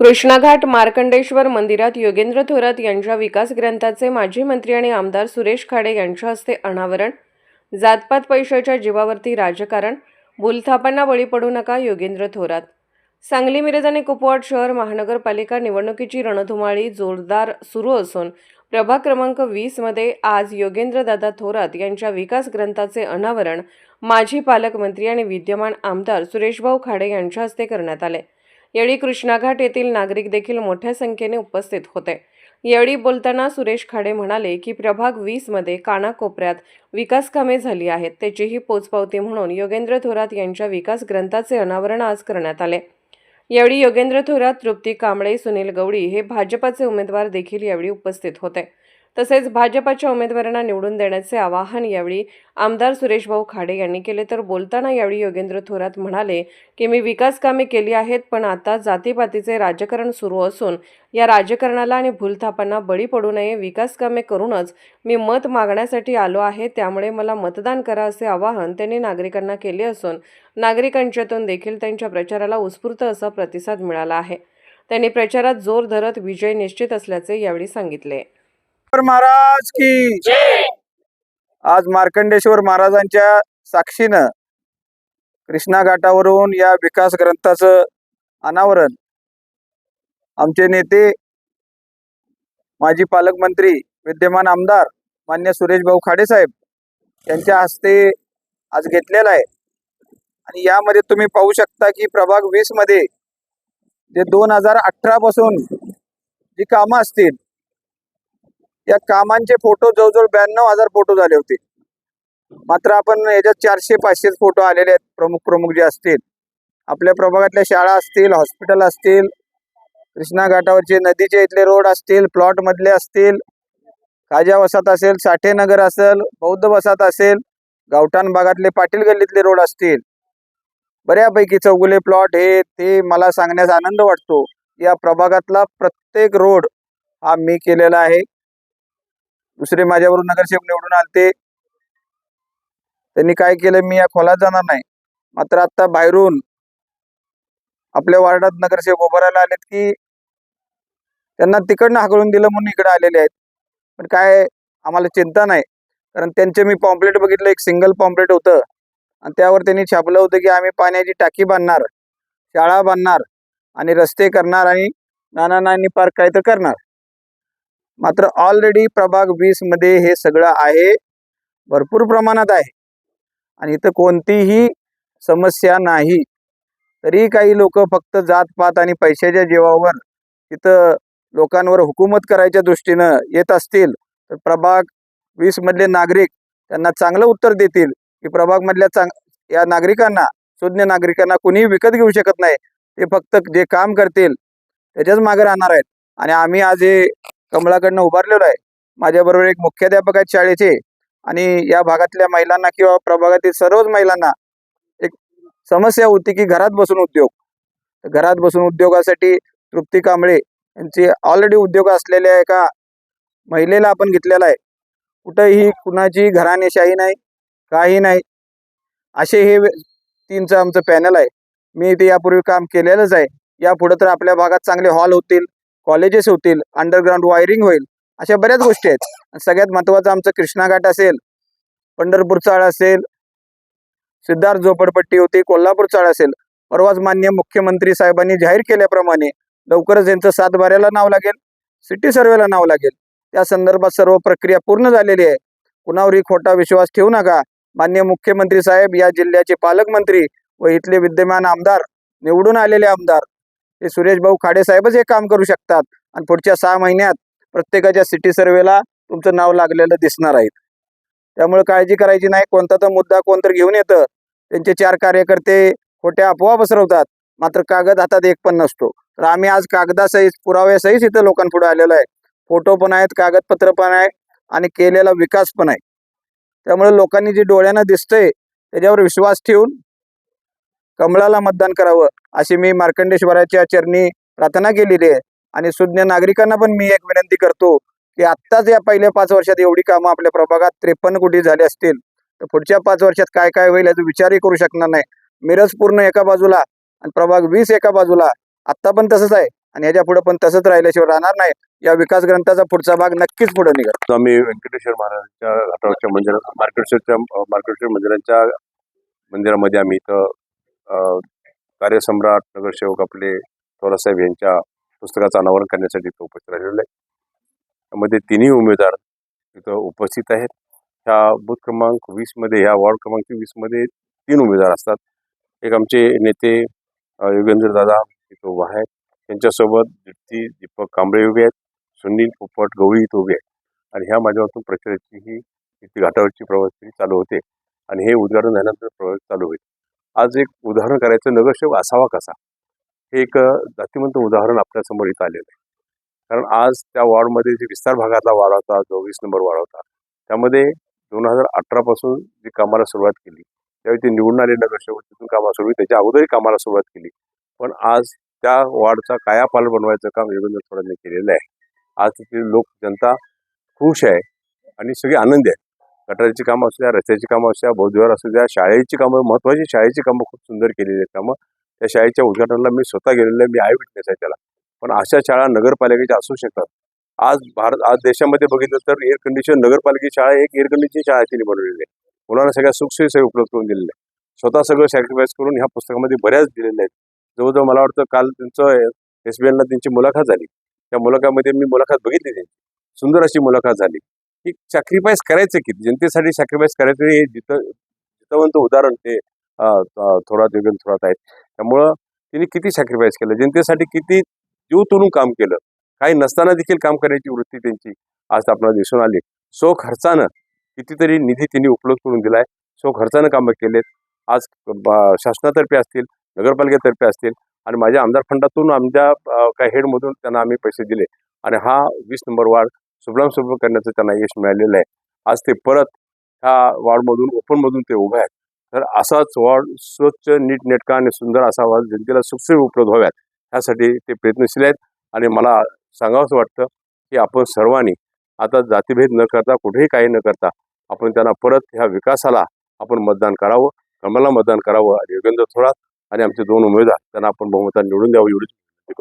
कृष्णाघाट मार्कंडेश्वर मंदिरात योगेंद्र थोरात यांच्या विकास ग्रंथाचे माजी मंत्री आणि आमदार सुरेश खाडे यांच्या हस्ते अनावरण जातपात पैशाच्या जीवावरती राजकारण भूलथापांना बळी पडू नका योगेंद्र थोरात. सांगली मिरज आणि कुपवाड शहर महानगरपालिका निवडणुकीची रणधुमाळी जोरदार सुरू असून प्रभाग क्रमांक वीसमध्ये आज योगेंद्रदादा थोरात यांच्या विकास ग्रंथाचे अनावरण माजी पालकमंत्री आणि विद्यमान आमदार सुरेशभाऊ खाडे यांच्या हस्ते करण्यात आले. यावेळी कृष्णाघाट येथील नागरिक देखील मोठ्या संख्येने उपस्थित होते. यावेळी बोलताना सुरेश खाडे म्हणाले की प्रभाग वीसमध्ये कानाकोपऱ्यात विकास कामे झाली आहेत. त्याचीही पोचपावती म्हणून योगेंद्र थोरात यांच्या विकास ग्रंथाचे अनावरण आज करण्यात आले. यावेळी योगेंद्र थोरात तृप्ती कांबळे सुनील गवळी हे भाजपाचे उमेदवार देखील यावेळी उपस्थित होते. तसेच भाजपाच्या उमेदवारांना निवडून देण्याचे आवाहन यावेळी आमदार सुरेशभाऊ खाडे यांनी केले. तर बोलताना यावेळी योगेंद्र थोरात म्हणाले की मी विकास कामे केली आहेत पण आता जातीपातीचे राजकारण सुरू असून या राजकारणाला आणि भूलथापांना बळी पडू नये. विकास कामे करूनच मी मत मागण्यासाठी आलो आहे. त्यामुळे मला मतदान करा असे आवाहन त्यांनी नागरिकांना केले असून नागरिकांच्यातून देखील त्यांच्या प्रचाराला उत्स्फूर्त असा प्रतिसाद मिळाला आहे. त्यांनी प्रचारात जोर धरत विजय निश्चित असल्याचे यावेळी सांगितले. महाराज की आज मार्कंडेश्वर महाराजांच्या साक्षीनं कृष्णा घाटावरून या विकास ग्रंथाचं अनावरण आमचे नेते माजी पालकमंत्री विद्यमान आमदार मान्य सुरेश भाऊ खाडे साहेब यांच्या हस्ते आज घेतलेला आहे. आणि यामध्ये तुम्ही पाहू शकता की प्रभाग वीसमध्ये जे दोन हजार अठरा पासून जी कामं असतील या कामांचे फोटो जवळजवळ ब्याण्णव हजार फोटो झाले होते. मात्र आपण याच्यात चारशे पाचशे फोटो आलेले आहेत. प्रमुख प्रमुख जे असतील आपल्या प्रभागातल्या शाळा असतील हॉस्पिटल असतील कृष्णा घाटावरचे नदीचे इथले रोड असतील प्लॉट मधले असतील खाजा वसात असेल साठेनगर असेल बौद्ध वसात असेल गावठाण भागातले पाटील गल्लीतले रोड असतील. बऱ्यापैकी चौगुले प्लॉट हे ते मला सांगण्यास आनंद वाटतो. या प्रभागातला प्रत्येक रोड हा मी केलेला आहे. दुसरे माझ्यावरून नगरसेवक निवडून आलते. त्यांनी काय केलं? मी या खोलात जाणार नाही. मात्र आता बाहेरून आपल्या वार्डात नगरसेवक उभं आलेत की त्यांना तिकडनं हाकलून दिलं म्हणून इकडे आलेले आहेत. पण काय आम्हाला चिंता नाही. कारण त्यांचे मी पॉम्पलेट बघितलं एक सिंगल पॉम्पलेट होतं. आणि त्यावर त्यांनी छापलं होतं की आम्ही पाण्याची टाकी बांधणार शाळा बांधणार आणि रस्ते करणार आणि नाना नानी पार्क काय तर करणार. मात्र ऑलरेडी प्रभाग वीसमध्ये हे सगळं आहे. भरपूर प्रमाणात आहे. आणि इथं कोणतीही समस्या नाही. तरी काही लोक फक्त जातपात आणि पैशाच्या जीवावर तिथं लोकांवर हुकूमत करायच्या दृष्टीनं येत असतील तर प्रभाग वीस मधले नागरिक त्यांना चांगलं उत्तर देतील की प्रभाग मधल्या चांग या नागरिकांना सुज्ञ नागरिकांना कुणीही विकत घेऊ शकत नाही. ते फक्त जे काम करतील त्याच्याच मागे राहणार आहेत. आणि आम्ही आज हे कमळाकडनं उभारलेलो आहे. माझ्याबरोबर एक मुख्याध्यापक आहेत शाळेचे आणि या भागातल्या महिलांना किंवा प्रभागातील सर्वच महिलांना एक समस्या होती की घरात बसून उद्योग. घरात बसून उद्योगासाठी तृप्ती कांबळे यांची ऑलरेडी उद्योग असलेल्या एका महिलेला आपण घेतलेला आहे. कुठंही कुणाची घराणेशाही नाही काही नाही. असे हे तीनचं आमचं पॅनल आहे. मी ते यापूर्वी काम केलेलंच आहे. यापुढे तर आपल्या भागात चांगले हॉल होतील. कॉलेजेस होतील अंडरग्राऊंड वायरिंग होईल अशा बऱ्याच गोष्टी आहेत. सगळ्यात महत्त्वाचं आमचं कृष्णा घाट असेल पंढरपूर चाळ असेल सिद्धार्थ झोपडपट्टी होती कोल्हापूर चाळ असेल परवाच मान्य मुख्यमंत्री साहेबांनी जाहीर केल्याप्रमाणे लवकरच यांचं सातबाऱ्याला नाव लागेल सिटी सर्वेला नाव लागेल. त्या संदर्भात सर्व प्रक्रिया पूर्ण झालेली आहे. कुणावरही खोटा विश्वास ठेवू नका. मान्य मुख्यमंत्री साहेब या जिल्ह्याचे पालकमंत्री व इथले विद्यमान आमदार निवडून आलेले आमदार. हे सुरेश भाऊ खाडे साहेबच हे काम करू शकतात. आणि पुढच्या सहा महिन्यात प्रत्येकाच्या सिटी सर्वेला तुमचं नाव लागलेलं दिसणार आहे. त्यामुळे काळजी करायची नाही. कोणता तर मुद्दा कोण तर घेऊन येतं. त्यांचे चार कार्यकर्ते खोट्या अफवा पसरवतात. मात्र कागद हातात एक पण नसतो. तर आम्ही आज कागदासहित पुराव्यासहित इथं लोकांपुढे आलेलो आहे. फोटो पण आहेत कागदपत्र पण आहे आणि केलेला विकास पण आहे. त्यामुळे लोकांनी जे डोळ्यानं दिसतंय त्याच्यावर विश्वास ठेवून कमळाला मतदान करावं अशी मी मार्कंडेश्वराच्या चरणी प्रार्थना केलेली आहे. आणि सुज्ञ नागरिकांना पण मी एक विनंती करतो की आत्ताच या पहिल्या पाच वर्षात एवढी कामं आपल्या प्रभागात त्रेपन्न कोटी झाली असतील तर पुढच्या पाच वर्षात काय काय होईल याचा विचारही करू शकणार नाही. मिरज पूर्ण एका बाजूला आणि प्रभाग वीस एका बाजूला. आत्ता पण तसंच आहे आणि याच्यापुढे पण तसंच राहिल्याशिवाय राहणार नाही. या विकास ग्रंथाचा पुढचा भाग नक्कीच पुढे निघत आम्ही व्यंकटेश्वर महाराजांच्या घाटावरच्या मंदिरात मार्केटेश्वरच्या मार्केटेश्वर मंदिरांच्या मंदिरामध्ये आम्ही इथं कार्यसम्राट नगरसेवक आपले थोरासाहेब यांच्या पुस्तकाचं अनावरण करण्यासाठी इथं उपस्थित राहिलेला आहे त्यामध्ये तिन्ही उमेदवार तिथं उपस्थित आहेत. ह्या बूथ क्रमांक वीसमध्ये ह्या वॉर्ड क्रमांक वीसमध्ये तीन उमेदवार असतात. एक आमचे नेते योगेंद्र दादा इथं उभा आहेत त्यांच्यासोबत दीप्ती दीपक कांबळे उभे आहेत. सुनील पोपट गवळी इथं उभे आहेत. आणि ह्या माध्यमातून प्रचाराची ही इथे घाटावरची प्रवास चालू होते. आणि हे उद्घाटन झाल्यानंतर प्रवास चालू होईल. आज एक उदाहरण करायचं नगरसेवक असावा कसा? हे एक अ, जातीवंत उदाहरण आपल्यासमोर इथं आलेलं आहे. कारण आज त्या वॉर्डमध्ये जे विस्तार भागातला वाढ होता जो वीस नंबर वाढ होता त्यामध्ये दोन हजार अठरापासून जी कामाला सुरुवात केली त्यावेळी ते निवडून आले नगरसेवक तिथून कामाला सुरू त्याच्या अगोदरही कामाला सुरुवात केली. पण आज त्या वॉर्डचा कायापालट बनवायचं काम योगेंद्र थोरांनी केलेलं आहे. आज तिथली लोक जनता खुश आहे आणि सगळी आनंदी आहे गटाराची कामं असू द्या रस्त्याची कामं असू द्या बौद्धविहार असू द्या शाळेची कामं महत्त्वाची शाळेची कामं खूप सुंदर केलेली आहेत कामं. त्या शाळेच्या उद्घाटनाला मी स्वतः गेलेलो आहे मी आय विटनेस आहे त्याला पण अशा शाळा नगरपालिकेच्या असू शकतात. आज भारत आज देशामध्ये बघितलं तर एअर कंडिशन नगरपालिकेची शाळा एक एअर कंडिशन शाळा तिने बनवलेली आहे. मुलांना सगळ्या सुखसोयी उपलब्ध करून दिलेल्या आहे स्वतः सगळं सॅक्रिफाईस करून ह्या पुस्तकामध्ये बऱ्याच दिलेल्या आहेत. जवळजवळ मला वाटतं काल त्यांचं एस बी एलला त्यांची मुलाखत झाली. त्या मुलाखतीमध्ये मी मुलाखत बघितली त्यांची. सुंदर अशी मुलाखत झाली. की सॅक्रिफाईस करायचं किती जनतेसाठी सॅक्रिफाईस करायचं हे जिथं जितवंत उदाहरण ते थोडा अं, थोरात योगेंद्र थोरात आहेत. त्यामुळं तिने किती सॅक्रिफाईस केलं? जनतेसाठी किती जीव तोडून काम केलं? काही नसताना देखील काम करण्याची वृत्ती त्यांची आज आपल्याला दिसून आली. सो खर्चानं कितीतरी निधी त्यांनी उपलब्ध करून दिलाय. सो खर्चानं कामं केलेत. आज शासनातर्फे असतील नगरपालिकेतर्फे असतील आणि माझ्या आमदार फंडातून आमच्या काही हेडमधून त्यांना आम्ही पैसे दिले. आणि हा वीस नंबर वार्ड सुफलाम सुफल करण्याचं त्यांना यश मिळालेलं आहे. आज ते परत ह्या वार्डमधून ओपनमधून ते उभे आहेत. तर असाच वॉर्ड स्वच्छ नीटनेटका आणि सुंदर असा वॉर्ड जनतेला सुखसोयी उपलब्ध व्हाव्यात ह्यासाठी ते प्रयत्नशील आहेत. आणि मला सांगावंसं वाटतं की आपण सर्वांनी आता जातीभेद न करता कुठेही काही न करता आपण त्यांना परत ह्या विकासाला आपण मतदान करावं कमला मतदान करावं आणि योगेंद्र थोरात आणि आमचे दोन उमेदवार त्यांना आपण बहुमतात निवडून द्यावं एवढीच